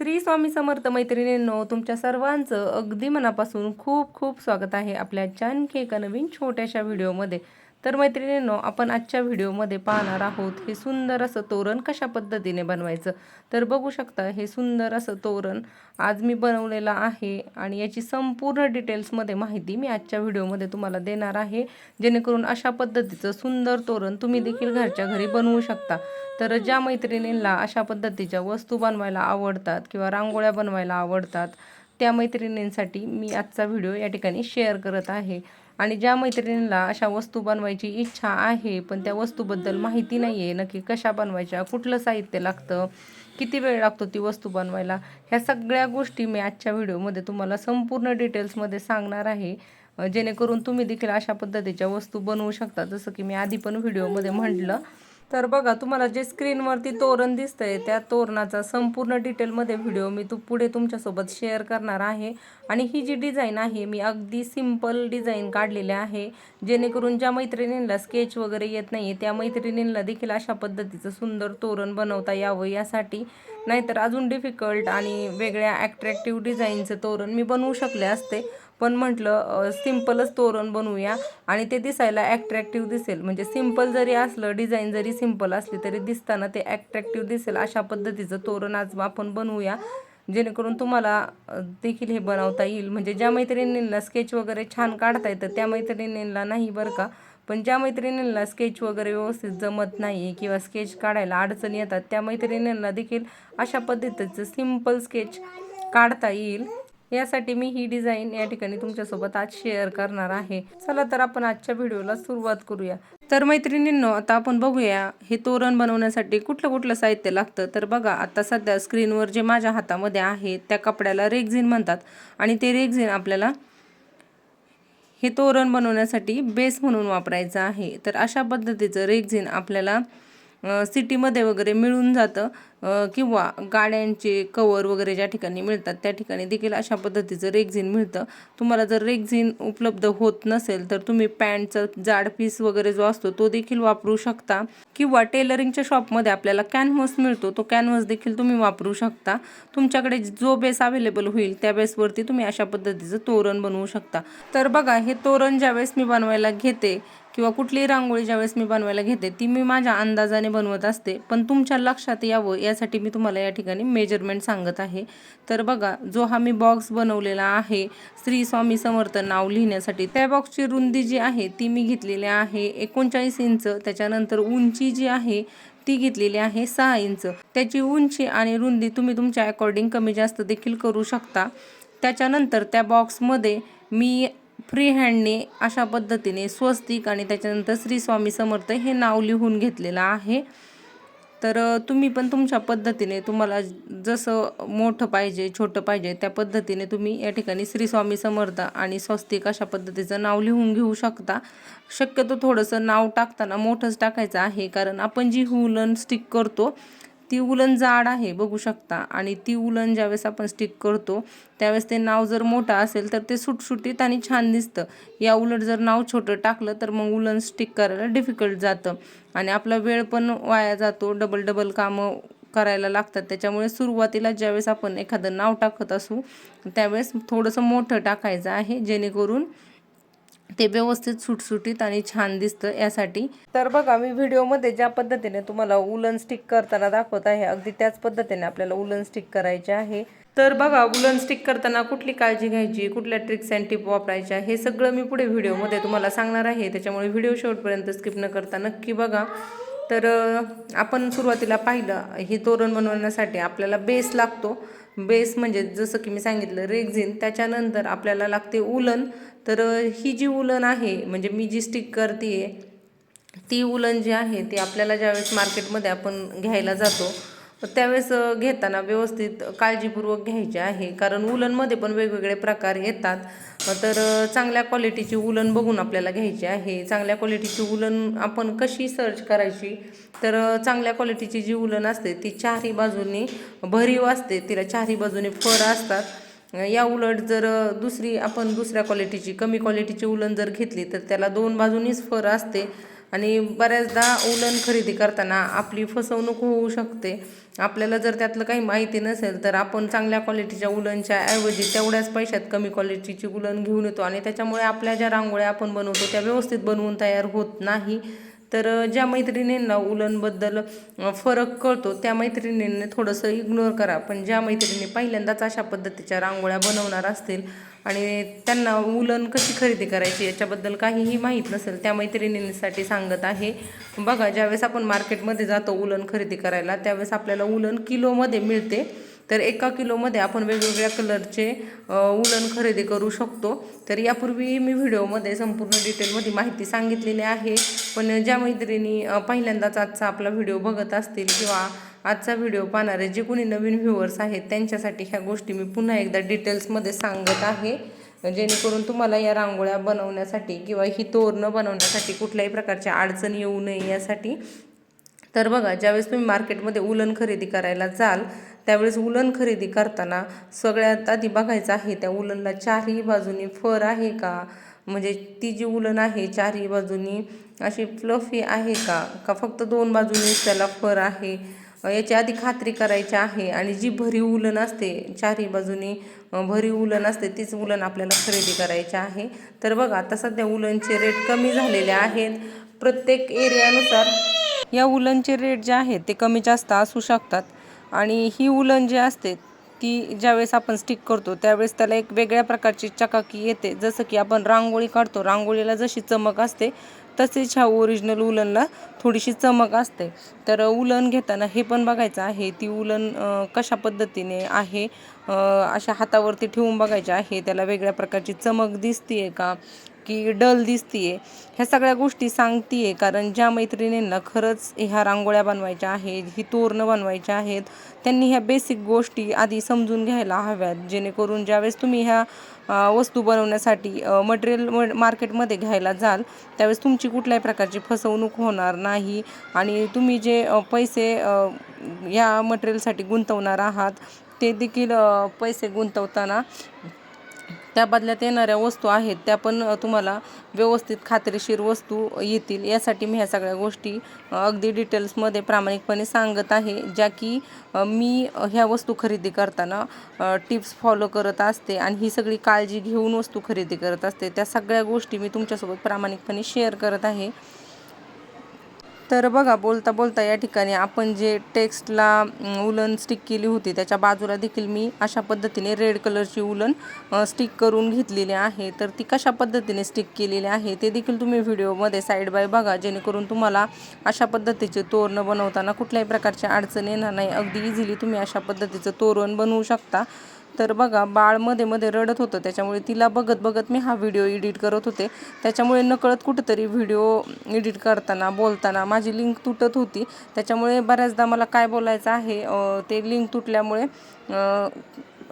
श्री स्वामी समर्थ मैत्रिणींनो तुमच्या सर्वांचं अगदी मनापासून खूप खूप स्वागत आहे आपल्या आणखी एका नवीन छोट्याशा व्हिडिओमध्ये तर मैत्रिणींनो आपण आजच्या व्हिडिओमध्ये पाहणार आहोत हे सुंदर असं तोरण कशा पद्धतीने बनवायचं? तर बघू शकता हे सुंदर असं तोरण आज मी बनवलेलं आहे आणि याची संपूर्ण डिटेल्समध्ये माहिती मी आजच्या व्हिडिओमध्ये तुम्हाला देणार आहे. जेणेकरून अशा पद्धतीचं सुंदर तोरण तुम्ही देखील घरच्या घरी बनवू शकता. तर ज्या मैत्रिणींना अशा पद्धतीच्या वस्तू बनवायला आवडतात किंवा रांगोळ्या बनवायला आवडतात त्या मैत्रिणींसाठी मी आजचा व्हिडिओ या ठिकाणी शेअर करत आहे. आणि ज्या मैत्रिणींना अशा वस्तू बनवायची इच्छा आहे पण त्या वस्तूबद्दल माहिती नाही आहे नक्की कशा बनवायच्या कुठलं साहित्य लागतं किती वेळ लागतो ती वस्तू बनवायला ह्या सगळ्या गोष्टी मी आजच्या व्हिडिओमध्ये तुम्हाला संपूर्ण डिटेल्समध्ये सांगणार आहे. जेणेकरून तुम्ही देखील अशा पद्धतीच्या वस्तू बनवू शकता जसं की मी आधी पण व्हिडिओमध्ये म्हटलं. तर बघा तुम्हाला जे स्क्रीनवरती तोरण दिसतंय त्या तोरणाचा संपूर्ण डिटेलमध्ये व्हिडिओ मी तू पुढे तुमच्यासोबत शेअर करणार आहे. आणि ही जी डिझाईन आहे मी अगदी सिंपल डिझाईन काढलेली आहे. जेणेकरून ज्या मैत्रिणींना स्केच वगैरे येत नाही त्या मैत्रिणींना देखील अशा पद्धतीचं सुंदर तोरण बनवता यावं यासाठी. नाहीतर अजून डिफिकल्ट आणि वेगळ्या ॲट्रॅक्टिव्ह डिझाईनचं तोरण मी बनवू शकले असते. पण म्हटलं सिम्पलच तोरण बनवूया आणि ते दिसायला ॲट्रॅक्टिव्ह दिसेल. म्हणजे सिंपल जरी असलं डिझाईन जरी सिंपल असली तरी दिसताना ते ॲट्रॅक्टिव्ह दिसेल. अशा पद्धतीचं तोरण आज आपण बनवूया. जेणेकरून तुम्हाला देखील हे बनवता येईल. म्हणजे ज्या मैत्रिणींना स्केच वगैरे छान काढता येतं त्या मैत्रिणींना नाही बरं का? पण ज्या मैत्रिणींना स्केच वगैरे व्यवस्थित जमत नाही किंवा स्केच काढायला अडचणी येतात त्या मैत्रिणींना देखील अशा पद्धतीचं सिंपल स्केच काढता येईल. यासाठी मी ही डिझाईन या ठिकाणी तुमच्यासोबत आज शेअर करणार आहे. चला तर आपण आजच्या व्हिडिओला सुरुवात करूया. तर मैत्रिणींनो आता आपण बघूया हे तोरण बनवण्यासाठी कुठलं कुठलं साहित्य लागतं? तर बघा आता सध्या स्क्रीनवर जे माझ्या हातामध्ये आहे त्या कपड्याला रेगझिन म्हणतात. आणि ते रेगझिन आपल्याला हे तोरण बनवण्यासाठी बेस म्हणून वापरायचं आहे. तर अशा पद्धतीचं रेगझिन आपल्याला सिटीमध्ये वगैरे मिळून जातं. किंवा गाड्यांचे कवर वगैरे ज्या ठिकाणी मिळतात त्या ठिकाणी देखील अशा पद्धतीचं रेगझिन मिळतं. तुम्हाला जर रेगझिन उपलब्ध होत नसेल तर तुम्ही पॅन्टचा जाड पीस वगैरे जो असतो तो देखील वापरू शकता. किंवा टेलरिंगच्या शॉपमध्ये आपल्याला कॅनव्हस मिळतो तो कॅनव्हस देखील तुम्ही वापरू शकता. तुमच्याकडे जो बेस अवेलेबल होईल त्या बेसवरती तुम्ही अशा पद्धतीचं तोरण बनवू शकता. तर बघा हे तोरण ज्यावेळेस मी बनवायला घेते किंवा कुठलीही रांगोळी ज्यावेळेस मी बनवायला घेते ती मी माझ्या अंदाजाने बनवत असते. पण तुमच्या लक्षात यावं यासाठी मी तुम्हाला या ठिकाणी मेजरमेंट सांगत आहे. तर बघा जो हा मी बॉक्स बनवलेला आहे श्री स्वामी समर्थ नाव लिहिण्यासाठी त्या बॉक्सची रुंदी जी आहे ती मी घेतलेली आहे एकोणचाळीस इंच. त्याच्यानंतर उंची जी आहे ती घेतलेली आहे सहा इंच. त्याची उंची आणि रुंदी तुम्ही तुमच्या अकॉर्डिंग कमी जास्त देखील करू शकता. त्याच्यानंतर त्या बॉक्समध्ये मी फ्री हँडने अशा पद्धतीने स्वस्तिक आणि त्याच्यानंतर श्री स्वामी समर्थ हे नाव लिहून घेतलेलं आहे. तर तुम्ही पण तुमच्या पद्धतीने तुम्हाला जसं मोठं पाहिजे छोटं पाहिजे त्या पद्धतीने तुम्ही या ठिकाणी श्री स्वामी समर्थ आणि स्वस्तिक अशा पद्धतीचं नाव लिहून घेऊ शकता. शक्यतो थोडंसं नाव टाकताना मोठंच टाकायचं आहे कारण आपण जी हुलन स्टिक करतो ती उलन जाड आहे बघू शकता. आणि ती उलन ज्यावेळेस आपण स्टिक करतो त्यावेळेस ते नाव जर मोठं असेल तर ते सुटसुटीत आणि छान दिसतं. या उलट जर नाव छोटं टाकलं तर मग उलन स्टिक करायला डिफिकल्ट जातं. आणि आपला वेळ पण वाया जातो डबल डबल कामं करायला लागतात. त्याच्यामुळे सुरुवातीला ज्यावेळेस आपण एखादं नाव टाकत असू त्यावेळेस थोडंसं मोठं टाकायचं आहे जेणेकरून ते व्यवस्थित सुटसुटीत आणि छान दिसतं यासाठी. तर बघा मी व्हिडिओमध्ये ज्या पद्धतीने तुम्हाला उलन स्टिक करताना दाखवत आहे अगदी त्याच पद्धतीने आपल्याला उलन स्टिक करायचे आहे. तर बघा उलन स्टिक करताना कुठली काळजी घ्यायची कुठल्या ट्रिक्स अँड टिप वापरायच्या हे सगळं मी पुढे व्हिडिओमध्ये तुम्हाला सांगणार आहे. त्याच्यामुळे व्हिडिओ शेवटपर्यंत स्किप न करता नक्की बघा. तर आपण सुरुवातीला पाहिलं हे तोरण बनवण्यासाठी आपल्याला बेस लागतो. बेस म्हणजे जसं की मी सांगितलं रेग्झिन त्याच्यानंतर आपल्याला लागते उलन. तर ही जी उलन आहे म्हणजे मी जी स्टिक करते ती उलन जी आहे ती आपल्याला ज्यावेळेस मार्केटमध्ये आपण घ्यायला जातो त्यावेळेस घेताना व्यवस्थित काळजीपूर्वक घ्यायचे आहे. कारण उलनमध्ये पण वेगवेगळे प्रकार येतात. तर चांगल्या क्वालिटीची उलन बघून आपल्याला घ्यायची आहे. चांगल्या क्वालिटीची उलन आपण कशी सर्च करायची? तर चांगल्या क्वालिटीची जी उलन असते ती चारही बाजूनी भरीव असते. तिला चारही बाजूने फर असतात. या उलट जर दुसरी आपण दुसऱ्या क्वालिटीची कमी क्वालिटीची उलन जर घेतली तर त्याला दोन बाजूनीच फर असते. आणि बऱ्याचदा उलन खरेदी करताना आपली फसवणूक होऊ शकते. आपल्याला जर त्यातलं काही माहिती नसेल तर आपण चांगल्या क्वालिटीच्या उलनच्या ऐवजी तेवढ्याच पैशात कमी क्वालिटीची उलन घेऊन येतो. आणि त्याच्यामुळे आपल्या ज्या रांगोळ्या आपण बनवतो त्या व्यवस्थित बनवून तयार होत नाही. तर ज्या मैत्रिणींना उलनबद्दल फरक कळतो त्या मैत्रिणींनी थोडंसं इग्नोर करा. पण ज्या मैत्रिणी पहिल्यांदाच अशा पद्धतीच्या रांगोळ्या बनवणार असतील आणि त्यांना उलन कशी खरेदी करायची याच्याबद्दल काहीही माहीत नसेल त्या मैत्रिणींसाठी सांगत आहे. बघा ज्यावेळेस आपण मार्केटमध्ये जातो उलन खरेदी करायला त्यावेळेस आपल्याला उलन किलोमध्ये मिळते. तर एका किलोमध्ये आपण वेगवेगळ्या कलरचे उलन खरेदी करू शकतो. तर यापूर्वी मी व्हिडिओमध्ये संपूर्ण डिटेलमध्ये माहिती सांगितलेली आहे. पण ज्या मैत्रिणी पहिल्यांदाच आजचा आपला व्हिडिओ बघत असतील किंवा आजचा व्हिडिओ पाहणारे जे कोणी नवीन व्ह्युअर्स आहेत त्यांच्यासाठी ह्या गोष्टी मी पुन्हा एकदा डिटेल्समध्ये सांगत आहे. जेणेकरून तुम्हाला या रांगोळ्या बनवण्यासाठी किंवा ही तोरणं बनवण्यासाठी कुठल्याही प्रकारच्या अडचण येऊ नये यासाठी. तर बघा ज्यावेळेस तुम्ही मार्केटमध्ये उलन खरेदी करायला जाल त्यावेळेस उलन खरेदी करताना सगळ्यात आधी बघायचं आहे त्या उलनला चारही बाजूनी फर आहे का? म्हणजे ती जी उलन आहे चारही बाजूनी अशी फ्लफी आहे का? का फक्त दोन बाजूनी त्याला फर आहे? याची आधी खात्री करायची आहे आणि जी भरीव उलन असते चारही बाजूनी भरीव उलन असते तीच उलन आपल्याला खरेदी करायची आहे. तर बघा आता सध्या उलनचे रेट कमी झालेले आहेत. प्रत्येक एरियानुसार या उलनचे रेट जे आहेत ते कमी जास्त असू शकतात. आणि ही उलन जी असते ती ज्यावेळेस आपण स्टिक करतो त्यावेळेस त्याला एक वेगळ्या प्रकारची चकाकी येते. जसं की आपण रांगोळी काढतो रांगोळीला जशी चमक असते तसेच ह्या ओरिजिनल उलनला थोडीशी चमक असते. तर उलन घेताना हे पण बघायचं आहे ती उलन कशा पद्धतीने आहे अशा हातावरती ठेवून बघायचे आहे त्याला वेगळ्या प्रकारची चमक दिसते आहे का? की डल दिसतीये ह्या सगळ्या गोष्टी सांगतीये कारण ज्या मैत्रिणींना खरंच ह्या रांगोळ्या बनवायच्या आहेत ही तोरणं बनवायच्या आहेत त्यांनी ह्या बेसिक गोष्टी आधी समजून घ्यायला हव्यात जेणेकरून ज्यावेळेस तुम्ही ह्या वस्तू बनवण्यासाठी मटेरियल म मार्केटमध्ये घ्यायला जाल त्यावेळेस तुमची कुठल्याही प्रकारची फसवणूक होणार नाही आणि तुम्ही जे पैसे या मटेरियलसाठी गुंतवणार आहात ते देखील पैसे गुंतवताना त्या बदल्यात येणाऱ्या वस्तू आहेत त्या पण तुम्हाला व्यवस्थित खात्रीशीर वस्तू येतील. यासाठी मी ह्या सगळ्या गोष्टी अगदी डिटेल्समध्ये प्रामाणिकपणे सांगत आहे ज्या की मी ह्या वस्तू खरेदी करताना टिप्स फॉलो करत असते आणि ही सगळी काळजी घेऊन वस्तू खरेदी करत असते. त्या सगळ्या गोष्टी मी तुमच्यासोबत प्रामाणिकपणे शेअर करत आहे. तर बघा बोलता बोलता या ठिकाणी आपण जे टेक्स्टला उलन स्टिक केली होती त्याच्या बाजूला देखील मी अशा पद्धतीने रेड कलरची उलन स्टिक करून घेतलेली आहे. तर ती कशा पद्धतीने स्टिक केलेली आहे ते देखील तुम्ही व्हिडिओमध्ये साईड बाय बघा. जेणेकरून तुम्हाला अशा पद्धतीचे तोरण बनवताना कुठल्याही प्रकारची अडचण येणार नाही. अगदी इझिली तुम्ही अशा पद्धतीचं तोरण बनवू शकता. तर बघा बाळमध्ये मध्ये रडत होतं. त्याच्यामुळे तिला बघत बघत मी हा व्हिडिओ एडिट करत होते. त्याच्यामुळे नकळत कुठंतरी व्हिडिओ एडिट करताना बोलताना माझी लिंक तुटत होती. त्याच्यामुळे बऱ्याचदा मला काय बोलायचं आहे ते लिंक तुटल्यामुळे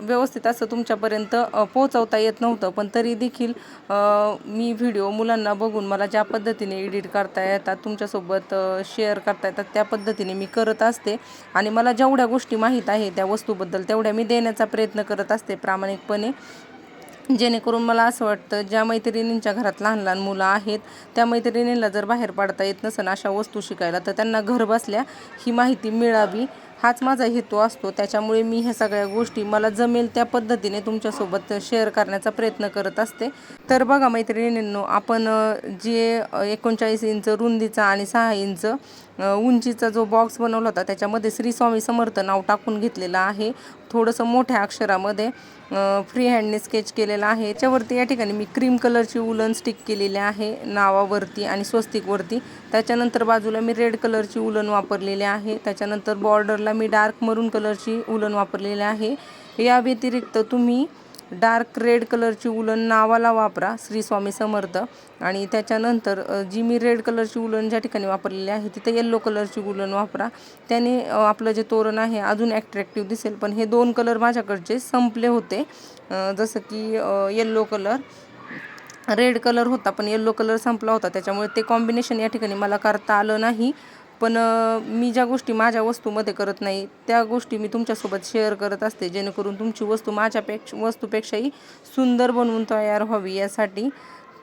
व्यवस्थित असं तुमच्यापर्यंत पोहोचवता येत नव्हतं. पण तरी देखील मी व्हिडिओ मुलांना बघून मला ज्या पद्धतीने एडिट करता येतात तुमच्यासोबत शेअर करता येतात त्या पद्धतीने मी करत असते. आणि मला जेवढ्या गोष्टी माहीत आहे त्या वस्तूबद्दल तेवढ्या मी देण्याचा प्रयत्न करत असते प्रामाणिकपणे. जेणेकरून मला असं वाटतं ज्या मैत्रिणींच्या घरात लहान लहान मुलं आहेत त्या मैत्रिणींना जर बाहेर पाडता येत नसेल अशा वस्तू शिकायला तर त्यांना घर बसल्या ही माहिती मिळावी. हाच माझा हेतू असतो. त्याच्यामुळे मी ह्या सगळ्या गोष्टी मला जमेल त्या पद्धतीने तुमच्यासोबत शेअर करण्याचा प्रयत्न करत असते. तर बघा मैत्रिणींनो आपण जे एकोणचाळीस इंच रुंदीचा आणि सहा इंच उंचीचा जो बॉक्स बनवला होता त्याच्यामध्ये श्री स्वामी समर्थ नाव टाकून घेतलेलं आहे. थोडंसं मोठ्या अक्षरामध्ये फ्री हँडने स्केच केलेला आहे. याच्यावरती या ठिकाणी मी क्रीम कलरची उलन स्टिक केलेली आहे नावावरती आणि स्वस्तिकवरती. त्याच्यानंतर बाजूला मी रेड कलरची उलन वापरलेली आहे. त्याच्यानंतर बॉर्डरला मी डार्क मरून कलरची उलन वापरलेली आहे. या व्यतिरिक्त तुम्ही डार्क रेड कलरची उलन नावाला वापरा श्री स्वामी समर्थ. आणि त्याच्यानंतर जी मी रेड कलरची उलन ज्या ठिकाणी वापरलेली आहे तिथे येल्लो कलरची उलन वापरा. त्याने आपलं जे तोरण आहे अजून ॲट्रॅक्टिव्ह दिसेल. पण हे दोन कलर माझ्याकडचे संपले होते. जसं की येल्लो कलर रेड कलर होता पण येल्लो कलर संपला होता. त्याच्यामुळे ते कॉम्बिनेशन या ठिकाणी मला करता आलं नाही. पण मी ज्या गोष्टी माझ्या वस्तूमध्ये करत नाही त्या गोष्टी मी तुमच्यासोबत शेअर करत असते जेणेकरून तुमची वस्तू माझ्यापेक्षा वस्तूपेक्षाही सुंदर बनवून तयार व्हावी यासाठी.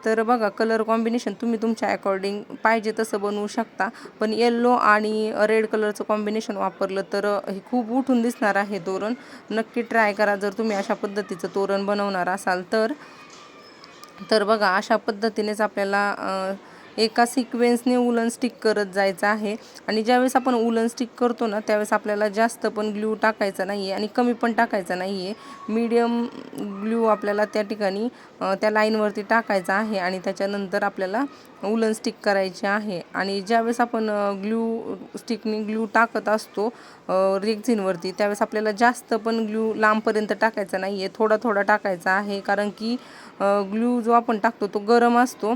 तर बघा कलर कॉम्बिनेशन तुम्ही तुमच्या अकॉर्डिंग पाहिजे तसं बनवू शकता. पण येल्लो आणि रेड कलरचं कॉम्बिनेशन वापरलं तर हे खूप उठून दिसणार आहे तोरण. नक्की ट्राय करा जर तुम्ही अशा पद्धतीचं तोरण बनवणार असाल तर. तर बघा अशा पद्धतीनेच आपल्याला एका सिक्वेन्सने उलन स्टिक करत जायचं आहे. आणि ज्यावेळेस आपण उलन स्टिक करतो ना त्यावेळेस आपल्याला जास्त पण ग्लू टाकायचा नाही आहे आणि कमी पण टाकायचा नाही आहे मीडियम ग्लू आपल्याला त्या ठिकाणी त्या लाईनवरती टाकायचा आहे आणि त्याच्यानंतर आपल्याला उलन स्टिक करायची आहे. आणि ज्यावेळेस आपण ग्लू स्टिकने ग्लू टाकत असतो रेक्झिनवरती त्यावेळेस आपल्याला जास्त पण ग्लू लांबपर्यंत टाकायचा नाही आहे थोडा थोडा टाकायचा आहे कारण की ग्लू जो आपण टाकतो तो गरम असतो.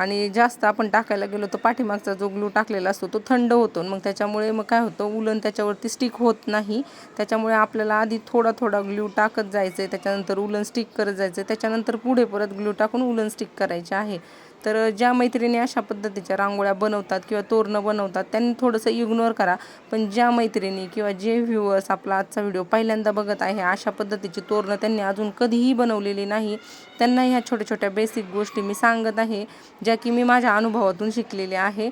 आणि जास्त आपण टाकायला गेलो तर पाठीमागचा जो ग्लू टाकलेला असतो तो थंड होतो मग त्याच्यामुळे मग काय होतं उलन त्याच्यावरती स्टिक होत नाही. त्याच्यामुळे आपल्याला आधी थोडा थोडा ग्लू टाकत जायचं आहे त्याच्यानंतर उलन स्टिक करत जायचं आहे त्याच्यानंतर पुढे परत ग्लू टाकून उलन स्टिक करायचे आहे. तर ज्या मैत्रिणी अशा पद्धतीच्या रांगोळ्या बनवतात किंवा तोरणं बनवतात त्यांनी थोडंसं इग्नोर करा. पण ज्या मैत्रिणी किंवा जे व्ह्युअर्स आपला आजचा व्हिडिओ पहिल्यांदा बघत आहे अशा पद्धतीची तोरणं त्यांनी अजून कधीही बनवलेली नाही. त्यांना ह्या छोट्या छोट्या बेसिक गोष्टी मी सांगत आहे ज्या की मी माझ्या अनुभवातून शिकलेले आहे.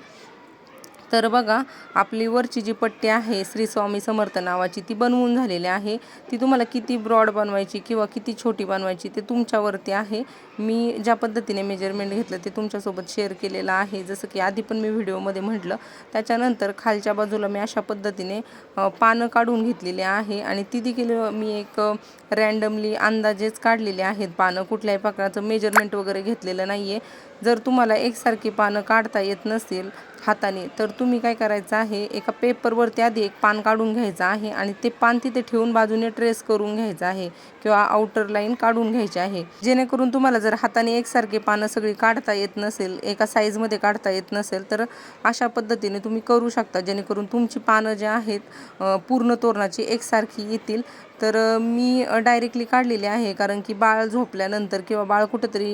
तर बघा आपली वरची जी पट्टी आहे श्री स्वामी समर्थ नावाची ती बनवून झालेली आहे. ती तुम्हाला किती ब्रॉड बनवायची किंवा किती छोटी बनवायची ते तुमच्यावरती आहे. मी ज्या पद्धतीने मेजरमेंट घेतलं ते तुमच्यासोबत शेअर केलेलं आहे. जसं की आधी पण मी व्हिडिओमध्ये म्हटलं त्याच्यानंतर खालच्या बाजूला मी अशा पद्धतीने पानं काढून घेतलेली आहे आणि ती देखील मी एक रँडमली अंदाजेच काढलेले आहेत. पानं कुठल्याही प्रकारचं मेजरमेंट वगैरे घेतलेलं नाही आहे जर तुम्हाला एकसारखी पानं काढता येत नसेल हाताने तर तुम्ही काय करायचं आहे? एका पेपरवरती आधी एक पान काढून घ्यायचं आहे आणि ते पान तिथे ठेवून बाजूने ट्रेस करून घ्यायचं आहे किंवा आउटर लाईन काढून घ्यायची आहे. जेणेकरून तुम्हाला जर हाताने एकसारखी पानं सगळी काढता येत नसेल एका साईजमध्ये काढता येत नसेल तर अशा पद्धतीने तुम्ही करू शकता. जेणेकरून तुमची पानं जे आहेत पूर्ण तोरणाची एकसारखी येतील. तर मी डायरेक्टली काढलेली आहे. कारण की बाळ झोपल्यानंतर किंवा बाळ कुठंतरी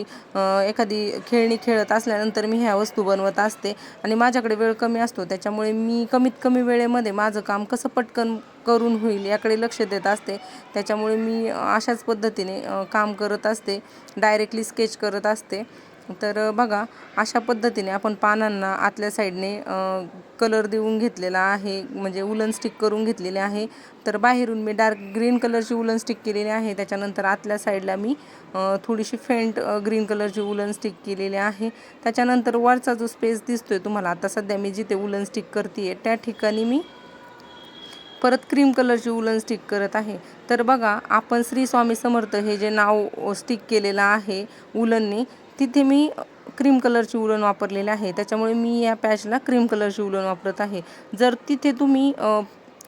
एखादी खेळणी खेळत असल्यानंतर मी ह्या वस्तू बनवत असते. आणि माझ्याकडे वेळ कमी असतो. त्याच्यामुळे मी कमीत कमी वेळेमध्ये माझं काम कसं पटकन करून होईल याकडे लक्ष देत असते. त्याच्यामुळे मी अशाच पद्धतीने काम करत असते. डायरेक्टली स्केच करत असते. तर बघा अशा पद्धतीने आपण पानांना आतल्या साईडने कलर देऊन घेतलेला आहे म्हणजे उलन स्टिक करून घेतलेले आहे. तर बाहेरून मी डार्क ग्रीन कलरची उलन स्टिक केलेली आहे. त्याच्यानंतर आतल्या साईडला मी थोडीशी फेंट ग्रीन कलरची उलन स्टिक केलेली आहे. त्याच्यानंतर वरचा जो स्पेस दिसतोय तुम्हाला आता सध्या मी जिथे उलन स्टिक करते त्या ठिकाणी मी परत क्रीम कलरची उलन स्टिक करत आहे. तर बघा आपण श्री स्वामी समर्थ हे जे नाव स्टिक केलेलं आहे उलनने तिथे मी क्रीम कलरची उलन वापरलेली आहे. त्याच्यामुळे मी या पॅचला क्रीम कलरची उलन वापरत आहे. जर तिथे तुम्ही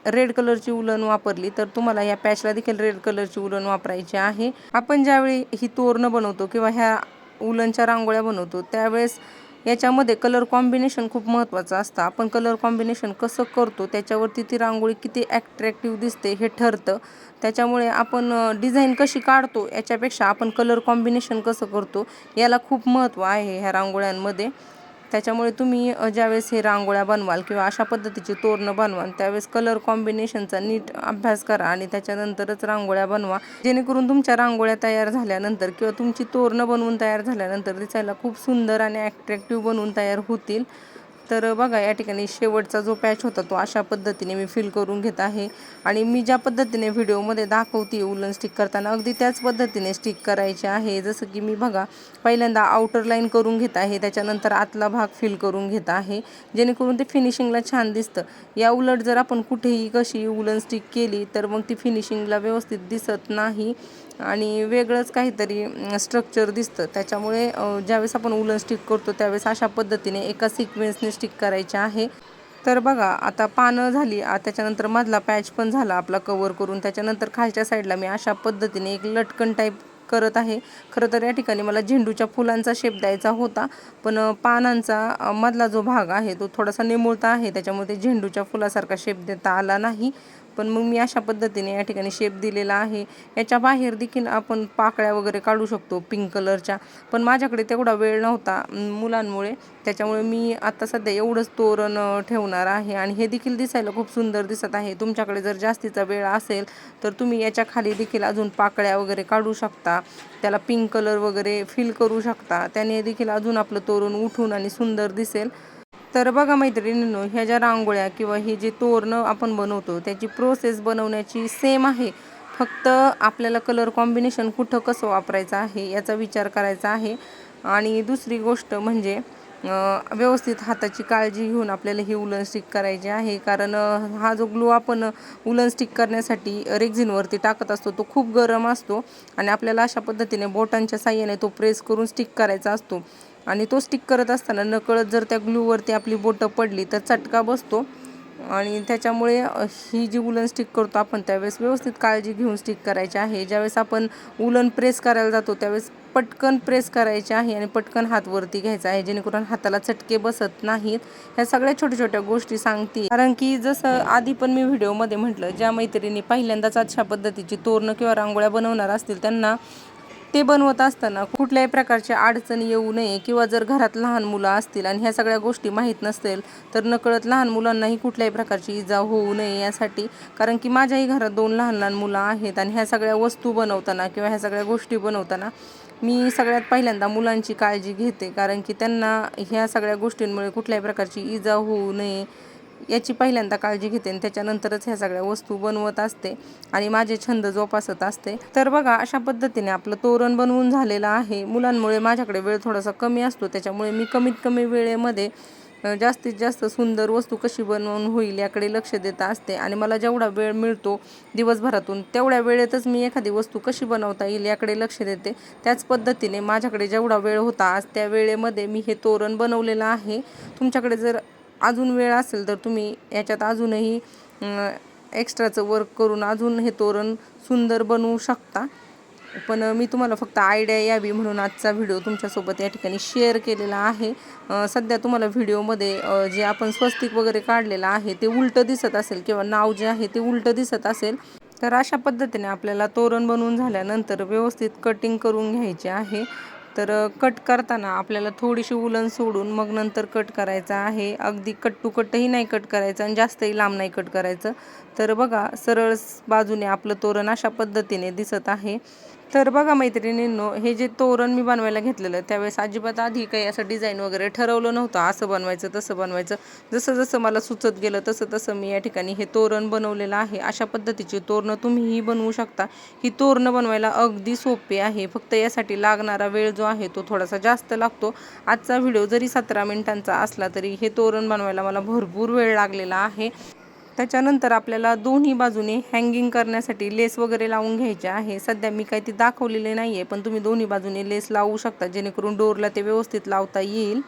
रेड कलरची उलन वापरली तर तुम्हाला या पॅचला देखील रेड कलरची उलन वापरायची आहे. आपण ज्यावेळी ही तोरणं बनवतो किंवा ह्या उलनच्या रांगोळ्या बनवतो त्यावेळेस याच्यामध्ये कलर कॉम्बिनेशन खूप महत्त्वाचं असतं. आपण कलर कॉम्बिनेशन कसं करतो त्याच्यावरती ती रांगोळी किती ॲट्रॅक्टिव्ह दिसते हे ठरतं. त्याच्यामुळे आपण डिझाईन कशी काढतो याच्यापेक्षा आपण कलर कॉम्बिनेशन कसं करतो याला खूप महत्त्व आहे ह्या रांगोळ्यांमध्ये. त्याच्यामुळे तुम्ही ज्यावेळेस हे रांगोळ्या बनवाल किंवा अशा पद्धतीची तोरणं बनवाल त्यावेळेस कलर कॉम्बिनेशनचा नीट अभ्यास करा आणि त्याच्यानंतरच रांगोळ्या बनवा. जेणेकरून तुमच्या रांगोळ्या तयार झाल्यानंतर किंवा तुमची तोरणं बनवून तयार झाल्यानंतर दिसायला खूप सुंदर आणि ॲट्रॅक्टिव्ह बनवून तयार होतील. तर बघा या ठिकाणी शेवटचा जो पॅच होता तो अशा पद्धतीने मी फिल करून घेत आहे. आणि मी ज्या पद्धतीने व्हिडिओमध्ये दाखवते उलन स्टिक करताना अगदी त्याच पद्धतीने स्टिक करायचे आहे. जसं की मी बघा पहिल्यांदा आउटर लाईन करून घेत आहे त्याच्यानंतर आतला भाग फिल करून घेत आहे. जेणेकरून ते फिनिशिंगला छान दिसतं. या उलट जर आपण कुठेही कशी उलन स्टिक केली तर मग ती फिनिशिंगला व्यवस्थित दिसत नाही. आणि वेगळंच काहीतरी स्ट्रक्चर दिसतं. त्याच्यामुळे ज्यावेळेस आपण उलन स्टिक करतो त्यावेळेस अशा पद्धतीने एका सिक्वेन्सने स्टिक करायचे आहे. तर बघा आता पानं झाली त्याच्यानंतर मधला पॅच पण झाला आपला कवर करून. त्याच्यानंतर खालच्या साईडला मी अशा पद्धतीने एक लटकन टाईप करत आहे. खरं तर या ठिकाणी मला झेंडूच्या फुलांचा शेप द्यायचा होता पण पानांचा मधला जो भाग आहे तो थोडासा निमुळता आहे. त्याच्यामुळे ते झेंडूच्या फुलासारखा शेप देता आला नाही. पण मग मी अशा पद्धतीने या ठिकाणी शेप दिलेला आहे. याच्या बाहेर देखील आपण पाकळ्या वगैरे काढू शकतो पिंक कलरच्या पण माझ्याकडे तेवढा वेळ नव्हता मुलांमुळे. त्याच्यामुळे मी आता सध्या एवढंच तोरण ठेवणार आहे. आणि हे देखील दिसायला खूप सुंदर दिसत आहे. तुमच्याकडे जर जास्तीचा वेळ असेल तर तुम्ही याच्या खाली देखील अजून पाकळ्या वगैरे काढू शकता. त्याला पिंक कलर वगैरे फिल करू शकता. त्याने देखील अजून आपलं तोरण उठून आणि सुंदर दिसेल. तर बघा मैत्रिणींनो ह्या ज्या रांगोळ्या किंवा हे जे तोरणं आपण बनवतो त्याची प्रोसेस बनवण्याची सेम आहे. फक्त आपल्याला कलर कॉम्बिनेशन कुठं कसं वापरायचं आहे याचा विचार करायचा आहे. आणि दुसरी गोष्ट म्हणजे व्यवस्थित हाताची काळजी घेऊन आपल्याला ही उलन स्टिक करायची आहे. कारण हा जो ग्लू आपण उलन स्टिक करण्यासाठी रेक्झिनवरती टाकत असतो तो खूप गरम असतो. आणि आपल्याला अशा पद्धतीने बोटांच्या साह्याने तो प्रेस करून स्टिक करायचा असतो. आणि तो स्टिक करत असताना नकळत जर त्या ग्लूवरती आपली बोटं पडली तर चटका बसतो. आणि त्याच्यामुळे ही जी उलन स्टिक करतो आपण त्यावेळेस व्यवस्थित काळजी घेऊन स्टिक करायची आहे. ज्यावेळेस आपण उलन प्रेस करायला जातो त्यावेळेस पटकन प्रेस करायचे आहे आणि पटकन हात वरती घ्यायचा आहे. जेणेकरून हाताला चटके बसत नाहीत. ह्या सगळ्या छोट्या छोट्या गोष्टी सांगते. कारण की जसं आधी पण मी व्हिडिओमध्ये म्हटलं ज्या मैत्रिणी पहिल्यांदाच अशा पद्धतीची तोरणं किंवा रांगोळ्या बनवणार असतील त्यांना ते बनवत असताना कुठल्याही प्रकारची अडचण येऊ नये किंवा जर घरात लहान मुलं असतील आणि ह्या सगळ्या गोष्टी माहीत नसतील तर नकळत लहान मुलांनाही कुठल्याही प्रकारची इजा होऊ नये यासाठी. कारण की माझ्याही घरात दोन लहान लहान मुलं आहेत आणि ह्या सगळ्या वस्तू बनवताना किंवा ह्या सगळ्या गोष्टी बनवताना मी सगळ्यात पहिल्यांदा मुलांची काळजी घेते. कारण की त्यांना ह्या सगळ्या गोष्टींमुळे कुठल्याही प्रकारची इजा होऊ नये याची पहिल्यांदा काळजी घेते आणि त्याच्यानंतरच ह्या सगळ्या वस्तू बनवत असते आणि माझे छंद जोपासत असते. तर बघा अशा पद्धतीने आपलं तोरण बनवून झालेलं आहे. मुलांमुळे माझ्याकडे वेळ थोडासा कमी असतो त्याच्यामुळे मी कमीत कमी वेळेमध्ये जास्तीत जास्त सुंदर वस्तू कशी बनवून होईल याकडे लक्ष देत असते. आणि मला जेवढा वेळ मिळतो दिवसभरातून तेवढ्या वेळेतच मी एखादी वस्तू कशी बनवता येईल याकडे लक्ष देते. त्याच पद्धतीने माझ्याकडे जेवढा वेळ होता आज त्या वेळेमध्ये मी हे तोरण बनवलेलं आहे. तुमच्याकडे जर अजून वेळ असेल तर तुम्ही याच्यात अजूनही एक्स्ट्राचं वर्क करून अजून हे तोरण सुंदर बनवू शकता. पण मी तुम्हाला फक्त आयडिया यावी म्हणून आजचा व्हिडिओ तुमच्यासोबत या ठिकाणी शेअर केलेला आहे. सध्या तुम्हाला व्हिडिओमध्ये जे आपण स्वस्तिक वगैरे काढलेलं आहे ते उलटं दिसत असेल किंवा नाव जे आहे ते उलटं दिसत असेल. तर अशा पद्धतीने आपल्याला तोरण बनवून झाल्यानंतर व्यवस्थित कटिंग करून घ्यायचे आहे. तर कट करताना आपल्याला थोडीशी उलन सोडून मग नंतर कट करायचं आहे. अगदी कट टू कटही नाही कट करायचं आणि जास्तही लांब नाही कट करायचं. तर बघा सरळ बाजूने आपलं तोरण अशा पद्धतीने दिसत आहे. तर बघा मैत्रिणींनो हे जे तोरण मी बनवायला घेतलेलं त्यावेळेस अजिबात आधी काही असं डिझाईन वगैरे ठरवलं नव्हतं. असं बनवायचं तसं बनवायचं. जसं जसं मला सुचत गेलं तसं तसं मी या ठिकाणी हे तोरण बनवलेलं आहे. अशा पद्धतीची तोरणं तुम्हीही बनवू शकता. ही तोरणं बनवायला अगदी सोपी आहे. फक्त यासाठी लागणारा वेळ जो आहे तो थोडासा जास्त लागतो. आजचा व्हिडिओ जरी सतरा मिनिटांचा असला तरी हे तोरण बनवायला मला भरपूर वेळ लागलेला आहे. त्याच्यानंतर आपल्याला दोन्ही बाजूने हँगिंग करण्यासाठी लेस वगैरे लावून घ्यायचे आहे. सध्या मी काही ती दाखवलेले नाही आहे पण तुम्ही दोन्ही बाजूने लेस लावू शकता जेणेकरून डोरला ते व्यवस्थित लावता येईल.